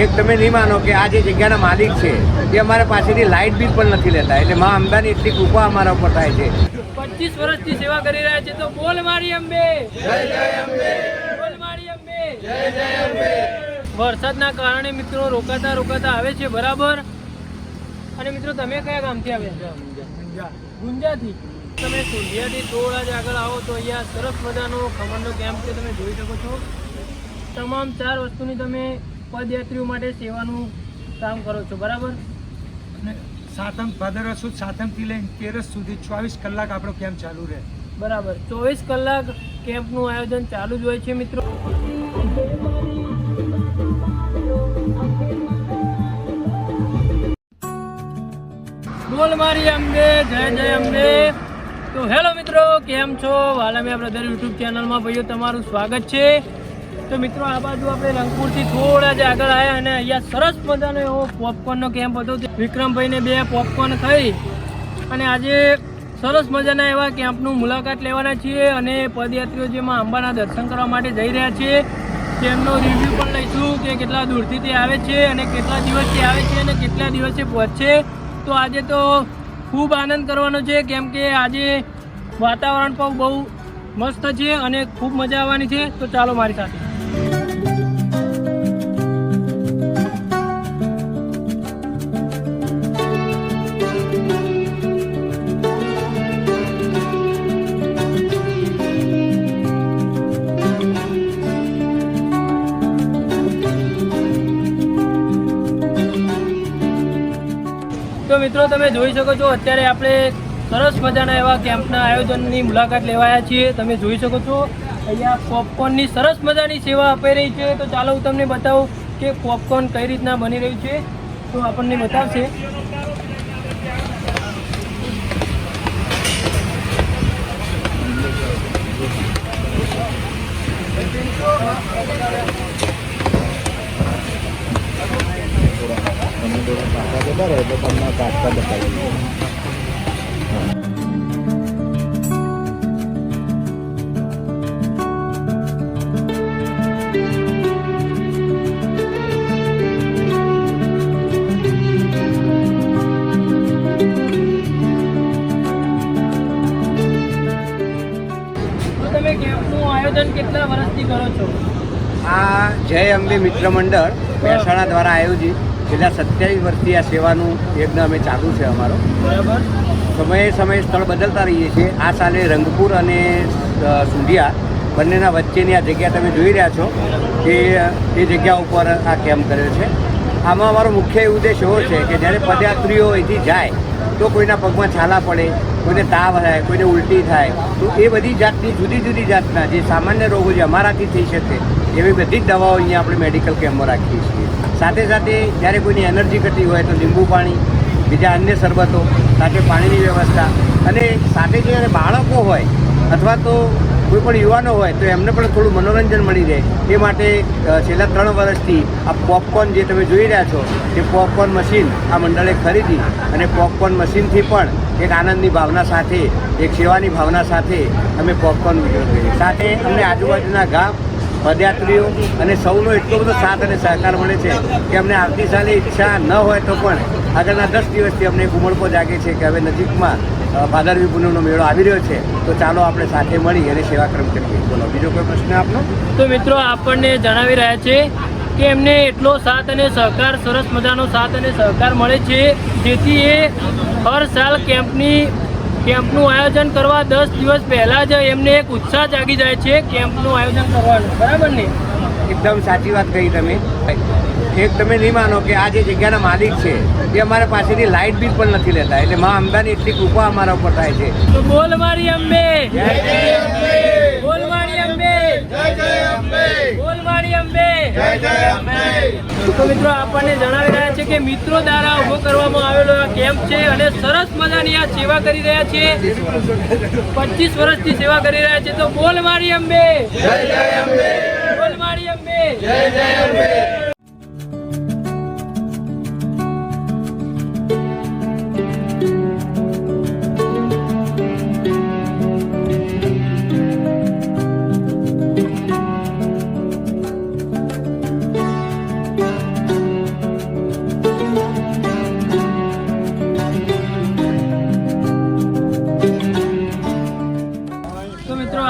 એક તમે નહીં માનો કે આ જે જગ્યાના માલિક છે એ અમારા પાસેથી લાઇટ બિલ પણ નથી લેતા. એટલે મા અંબાની એટલી કૃપા અમારા ઉપર થાય છે. પચીસ વર્ષથી સેવા કરી રહ્યા છે. તો બોલ મારી અંબે. બોલ મારી અંબે. વરસાદના કારણે મિત્રો રોકાતા રોકાતા આવે છે બરાબર? અને મિત્રો તમે કયા ગામથી આવ્યા? ગુંજાથી. તમે સુંઢિયાથી થોડા જ આગળ આવો તો અહીંયા સરસ મજાનો ખમણનો કેમ્પ છે તમે જોઈ શકો છો. તમામ ચાર વસ્તુની તમે પદયાત્રીઓ માટે સેવાનું કામ કરો છો બરાબર? અને સાતમ ભાદરવા સુદ સાતમથી લઈને તેરસ સુધી ચોવીસ કલાક આપણો કેમ્પ ચાલુ રહે. બરાબર. ચોવીસ કલાક કેમ્પનું આયોજન ચાલુ જ હોય છે મિત્રો. બોલ મારી અમને જય જય અમને તો હેલો મિત્રો કેમ છો? વાલામિયા બ્રધર યુટ્યુબ ચેનલમાં ભાઈઓ તમારું સ્વાગત છે. તો મિત્રો, આ બાજુ આપણે રંગપુરથી થોડા જ આગળ આવ્યા અને અહીંયા સરસ મજાનો એવો પોપકોર્નનો કેમ્પ હતો. વિક્રમભાઈને બે પોપકોર્ન ખાઈ અને આજે સરસ મજાના એવા કેમ્પનું મુલાકાત લેવાના છીએ અને પદયાત્રીઓ જેમાં અંબાના દર્શન કરવા માટે જઈ રહ્યા છીએ. તેમનો રિવ્યૂ પણ લઈશું કે કેટલા દૂરથી તે આવે છે અને કેટલા દિવસથી આવે છે અને કેટલા દિવસે પહોંચશે. તો આજે તો ખૂબ આનંદ કરવાનો છે, કેમ કે આજે વાતાવરણ પણ બહુ મસ્ત છે અને ખૂબ મજા આવવાની છે. તો ચાલો મારી સાથે. મિત્રો, તમે જોઈ શકો છો, અત્યારે આપણે સરસ મજાના એવા કેમ્પના આયોજનની મુલાકાત લેવાયા છીએ. તમે જોઈ શકો છો, અહીંયા પોપકોર્નની સરસ મજાની સેવા અપાઈ રહી છે. તો ચાલો હું તમને બતાવું કે પોપકોર્ન કઈ રીતના બની રહ્યું છે. તો આપણને બતાવશે. તો તમે કેમ્પનું આયોજન કેટલા વર્ષથી કરો છો? આ જય અંબે મિત્ર મંડળ મહેસાણા દ્વારા આયોજિત છેલ્લા સત્યાવીસ વર્ષથી આ સેવાનું યજ્ઞ અમે ચાલુ છે અમારો. બરાબર. સમયે સમયે સ્થળ બદલતા રહીએ છીએ. આ સાલે રંગપુર અને સુંઢિયા બંનેના વચ્ચેની આ જગ્યા તમે જોઈ રહ્યા છો કે એ જગ્યા ઉપર આ કેમ્પ કર્યો છે. આમાં અમારો મુખ્ય ઉદ્દેશ એવો છે કે જ્યારે પદયાત્રીઓ અહીંથી જાય તો કોઈના પગમાં છાલા પડે કોઈને તાવ થાય કોઈને ઉલટી થાય તો એ બધી જાતની જુદી જુદી જાતના જે સામાન્ય રોગો જે અમારાથી થઈ શકે એવી બધી જ દવાઓ અહીંયા આપણે મેડિકલ કેમ્પમાં રાખીએ છીએ. સાથે સાથે જ્યારે કોઈની એનર્જી ઘટી હોય તો લીંબુ પાણી, બીજા અન્ય શરબતો, સાથે પાણીની વ્યવસ્થા. અને સાથે જ્યારે બાળકો હોય અથવા તો કોઈ પણ યુવાનો હોય તો એમને પણ થોડું મનોરંજન મળી રહે. એ માટે છેલ્લા ત્રણ વર્ષથી આ પોપકોર્ન જે તમે જોઈ રહ્યા છો, એ પોપકોર્ન મશીન આ મંડળે ખરીદી અને પોપકોર્ન મશીનથી પણ એક આનંદની ભાવના સાથે, એક સેવાની ભાવના સાથે અમે પોપકોર્ન સાથે અમને આજુબાજુના ગામ પદયાત્રીઓ અને સૌનો એટલો બધો સાથ અને સહકાર મળે છે કે અમને આવતી સાલે ઈચ્છા ન હોય તો પણ આગળના દસ દિવસથી અમને એક ઉમળકો જાગે છે કે હવે નજીકમાં ભાદરવી પૂનમનો મેળો આવી રહ્યો છે, તો ચાલો આપણે સાથે મળી અને સેવાક્રમ કરીએ. બોલો, બીજો કોઈ પ્રશ્ન આપનો? તો મિત્રો આપણને જણાવી રહ્યા છે કે એમને એટલો સાથ અને સહકાર, સરસ મજાનો સાથ અને સહકાર મળે છે, જેથી એ હર સાલ કેમ્પની કેમ્પનું આયોજન કરવા દસ દિવસ પહેલાં જ એમને એક ઉત્સાહ જાગી જાય છે કેમ્પનું આયોજન કરવાનું. બરાબર ને? એકદમ સાચી વાત કહી તમે. એક તમે નહીં માનો કે આ જે જગ્યાના માલિક છે એ અમારા પાસેથી લાઇટ બિલ પણ નથી લેતા. એટલે મા અંબાની એટલી કૃપા અમારા ઉપર થાય છે. તો બોલ મારી અંબે. બોલ મારી અંબે. બોલ મારી અંબે. તો મિત્રો આપણને જણાવી રહ્યા છે કે મિત્રો દ્વારા ઊભો કરવામાં આવેલો આ કેમ્પ છે અને સરસ મજાની આ સેવા કરી રહ્યા છે. પચીસ વર્ષથી સેવા કરી રહ્યા છે. તો બોલ મારી અંબે. બોલ મારી અંબે.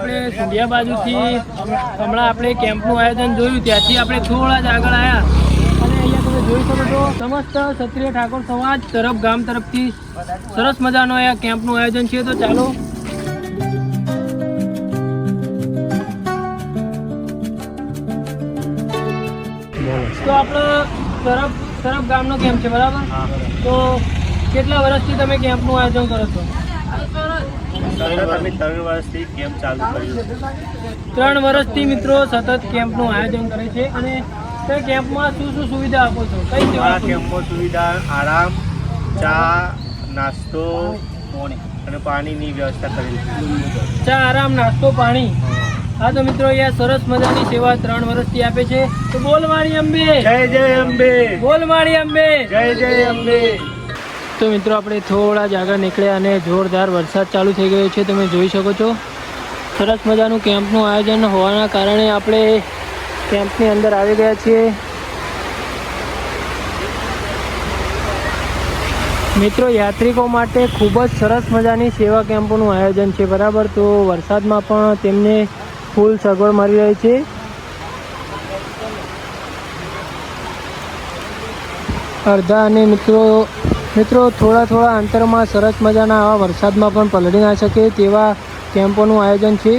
સુંઢિયા બાજુથી હમણાં આપણે કેમ્પનું આયોજન જોયું ત્યાંથી આપણે થોડા જ આગળ આવ્યા અને અહીંયા તમે જોઈ શકો છો સમસ્ત ક્ષત્રિય ઠાકોર સમાજ તરફ ગામ તરફથી સરસ મજાનો અહીંયા કેમ્પનું આયોજન છે. તો ચાલો. તો આપણો તરફ તરફ ગામનો કેમ્પ છે બરાબર. તો કેટલા વર્ષથી તમે કેમ્પનું આયોજન કરો છો? ત્રણ વર્ષથી કેમ્પ ચાલુ કર્યું ત્રણ વર્ષથી મિત્રો સતત કેમ્પનું આયોજન કરે છે અને તે કેમ્પમાં શું શું સુવિધા આપો છો? કઈ છો? કેમ્પમાં સુવિધા આરામ ચા નાસ્તો અને પાણીની વ્યવસ્થા કરી ચા આરામ નાસ્તો પાણી. હા. તો મિત્રો અહીંયા સરસ મજાની સેવા ત્રણ વર્ષથી આપે છે. તો બોલ મારી અંબે. જય જય અંબે. બોલ મારી અંબે. જય જય અંબે. તો મિત્રો આપણે થોડા જ આગળ નીકળ્યા અને જોરદાર વરસાદ ચાલુ થઈ ગયો છે, તમે જોઈ શકો છો. સરસ મજાનું કેમ્પનું આયોજન હોવાના કારણે આપણે કેમ્પની અંદર આવી ગયા છીએ. મિત્રો, યાત્રિકો માટે ખૂબ જ સરસ મજાની સેવા કેમ્પોનું આયોજન છે, બરાબર? તો વરસાદમાં પણ તેમને ફૂલ સગવડ મળી રહી છે. અડધા અને મિત્રો મિત્રો, થોડા થોડા અંતરમાં સરસ મજાના આવા વરસાદમાં પણ પલળી ના શકે તેવા કેમ્પોનું આયોજન છે.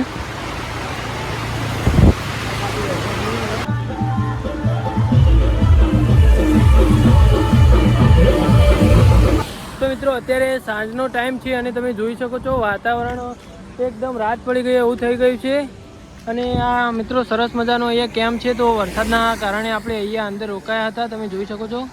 તો મિત્રો, અત્યારે સાંજનો ટાઈમ છે અને તમે જોઈ શકો છો વાતાવરણ એકદમ રાત પડી ગઈ, એવું થઈ ગયું છે. અને આ મિત્રો, સરસ મજાનો અહીંયા કેમ્પ છે. તો વરસાદના કારણે આપણે અહીંયા અંદર રોકાયા હતા. તમે જોઈ શકો છો.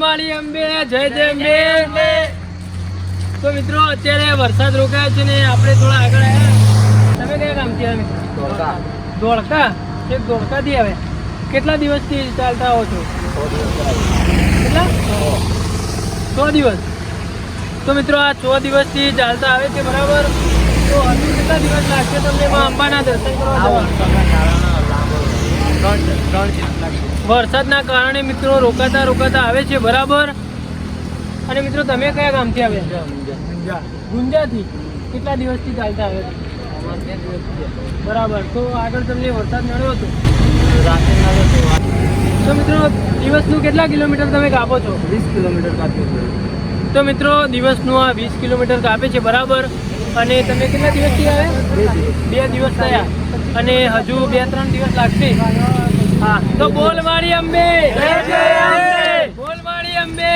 મારી અંબે જય જય અંબે. તો મિત્રો અત્યારે વરસાદ રોકાયો છે ને આપણે થોડા આગળ આવ્યા. તમે કયા ગામથી આવ્યા? મિત્રો ધોળકા? એક ધોળકાથી આવે કેટલા દિવસથી ચાલતા આવો છો? કેટલા? છ દિવસ. તો મિત્રો આ છ દિવસથી ચાલતા આવે છે બરાબર? તો હજુ કેટલા દિવસ લાગશે તમને અંબાના દર્શન કરવા જવા? વરસાદના કારણે મિત્રો રોકાતા રોકાતા આવે છે બરાબર? અને મિત્રો તમે કયા ગામથી આવ્યા? ગુંજાથી? કેટલા દિવસથી ચાલતા આવે છે? બરાબર. તો આગળ તમને વરસાદ મળ્યો હતો તો મિત્રો દિવસનું કેટલા કિલોમીટર તમે કાપો છો? વીસ કિલોમીટર કાપ્યું તો મિત્રો દિવસનું આ વીસ કિલોમીટર કાપે છે બરાબર? અને તમે કેટલા દિવસથી આવ્યા? બે દિવસ થયા. અને હજુ બે ત્રણ દિવસ લાગશે? તો બોલ મારી અંબે. બોલ મારી અંબે.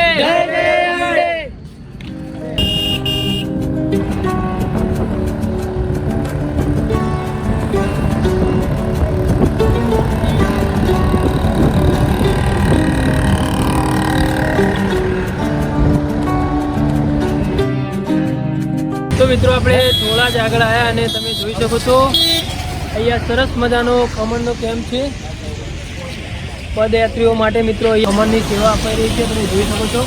તો મિત્રો આપણે થોડા જ આગળ આવ્યા અને તમે જોઈ શકો છો. અહીંયા સરસ મજાનો ખમણનો કેમ્પ છે? પદયાત્રીઓ માટે મિત્રો અમરની સેવા અપાઈ રહી છે તમે જોઈ શકો છો.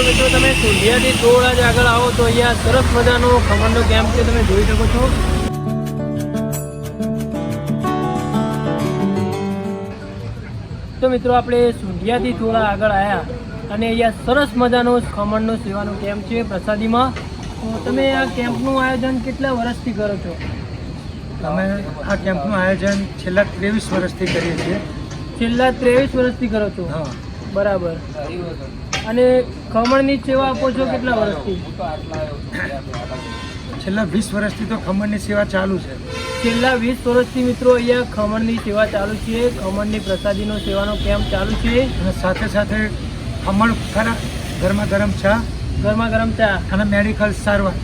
તો મિત્રો તમે સુંઢિયાથી થોડા જ આગળ આવો તો અહીંયા સરસ મજાનો ખમણનો કેમ્પ છે તમે જોઈ શકો છો. તો મિત્રો આપણે સુંઢિયાથી થોડા આગળ આવ્યા અને અહીંયા સરસ મજાનો ખમણનો સેવાનો કેમ્પ છે પ્રસાદીમાં. તો તમે આ કેમ્પનું આયોજન કેટલા વર્ષથી કરો છો? અમે આ કેમ્પનું આયોજન છેલ્લા ત્રેવીસ વર્ષથી કરીએ છીએ. છેલ્લા ત્રેવીસ વર્ષથી કરો છો? હા. બરાબર. અને ખમણની સેવા આપો છો કેટલા વર્ષથી? છેલ્લા વીસ વર્ષથી તો ખમણની સેવા ચાલુ છે. છેલ્લા વીસ વર્ષથી મિત્રો અહીંયા ખમણની સેવા ચાલુ છે ખમણની પ્રસાદીનો સેવાનો કેમ્પ ચાલુ છે. અને સાથે સાથે ખમણ ખરા ગરમા ગરમ ચા ગરમા ગરમ ચા. અને મેડિકલ સારવાર.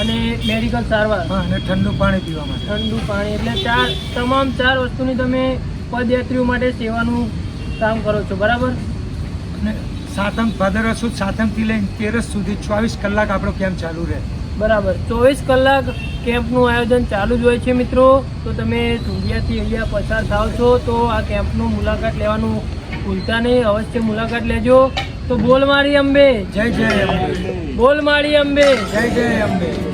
અને મેડિકલ સારવાર. હા અને ઠંડુ પાણી પીવા માટે. ઠંડુ પાણી એટલે ચાર તમામ ચાર વસ્તુની તમે પદયાત્રીઓ માટે સેવાનું કામ કરો છો બરાબર? અને સાતમ ભાદરવા સુદ સાતમથી લઈને તેરસ સુધી ચોવીસ કલાક આપણો કેમ્પ ચાલુ રહે. બરાબર. ચોવીસ કલાક કેમ્પનું આયોજન ચાલુ જ હોય છે મિત્રો. તો તમે સુંધિયાથી અહીંયા પસાર થાવ છો તો આ કેમ્પનું મુલાકાત લેવાનું ભૂલતા નહીં. અવશ્ય મુલાકાત લેજો. તો બોલ મારી અંબે. જય જય અંબે. બોલ મારી અંબે. જય જય અંબે.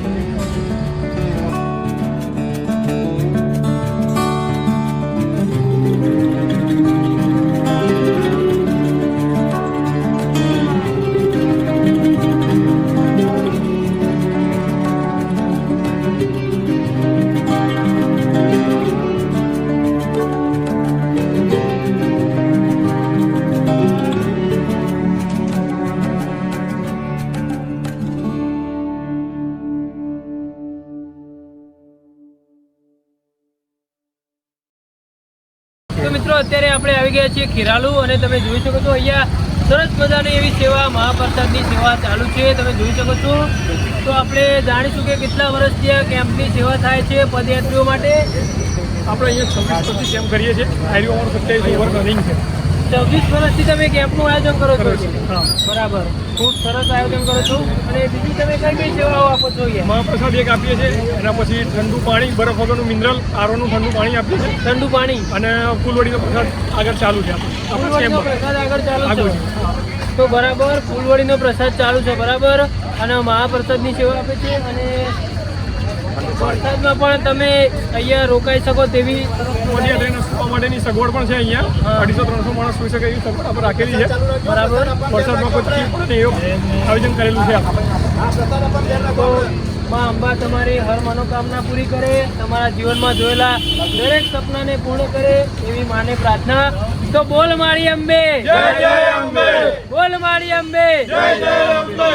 આવી ગયા છીએ ખીરાલુ અને તમે જોઈ શકો છો અહીંયા સરસ મજાની એવી સેવા, મહાપ્રસાદની સેવા ચાલુ છે. તમે જોઈ શકો છો. તો આપણે જાણીશું કે કેટલા વર્ષથી આ કેમ્પની સેવા થાય છે પદયાત્રીઓ માટે. આપણે અહીંયા છવ્વીસ પચીસ કેમ્પ કરીએ છીએ. અમારું સત્યાવીસ ઓવર રનિંગ છે. છવ્વીસ વર્ષથી તમે કેમ્પનું આયોજન કરો છો. બરાબર. ખૂબ સરસ આયોજન કરો છો. અને બીજી તમે કઈ કઈ સેવાઓ આપો છો મહાપ્રસાદ એક આપીએ છીએ એના પછી ઠંડુ પાણી બરફ વગરનું મિનરલ આરોનું ઠંડુ પાણી આપીએ છીએ. ઠંડુ પાણી? અને ફૂલવડીનો પ્રસાદ આગળ ચાલુ છે ફૂલવડીનો પ્રસાદ આગળ ચાલુ છે? તો બરાબર ફૂલવડીનો પ્રસાદ ચાલુ છે બરાબર. અને મહાપ્રસાદની સેવા આપે છે અને વરસાદમાં પણ તમે અહીંયા રોકાઈ શકો તેવી પદયાત્રીને સુવા માટેની સગવડ પણ છે અહીંયા. અઢીસો ત્રણસો માણસ સુઈ શકે એવી સગવડ આપણે રાખેલી છે. બરાબર. વરસાદમાં કોઈ તકલીફ પડે એવું આયોજન કરેલું છે તો માં અંબા તમારી હર મનોકામના પૂરી કરે તમારા જીવનમાં જોયેલા દરેક સપનાને પૂર્ણ કરે એવી માને પ્રાર્થના. તો બોલ મારી અંબે. જય જય અંબે. બોલ મારી અંબે. જય જય અંબે.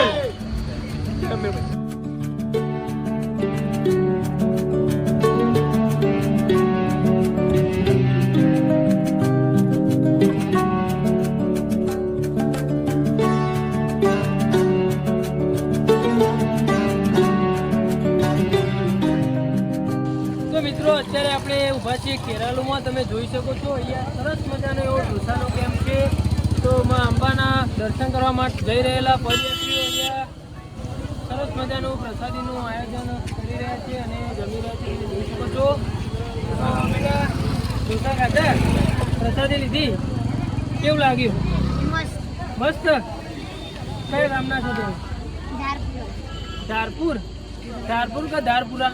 મિત્રો અત્યારે આપણે ઊભા છીએ કેરાલુમાં. તમે જોઈ શકો છો અહીંયા સરસ મજાનો એવો ઢોસાનો કેમ્પ છે. તો માં અંબાના દર્શન કરવા માટે જઈ રહેલા પદયાત્રીઓ અહીંયા. સરસ મજાનું પ્રસાદીનું આયોજન કરી રહ્યા છે અને જમી રહ્યા છે તમે જોઈ શકો છો. ઢોસા ખાધા પ્રસાદી લીધી. કેવું લાગ્યું? મસ્ત. કઈ ગામના છો તમે? ધારપુર. ધારપુર? કે ધારપુરા?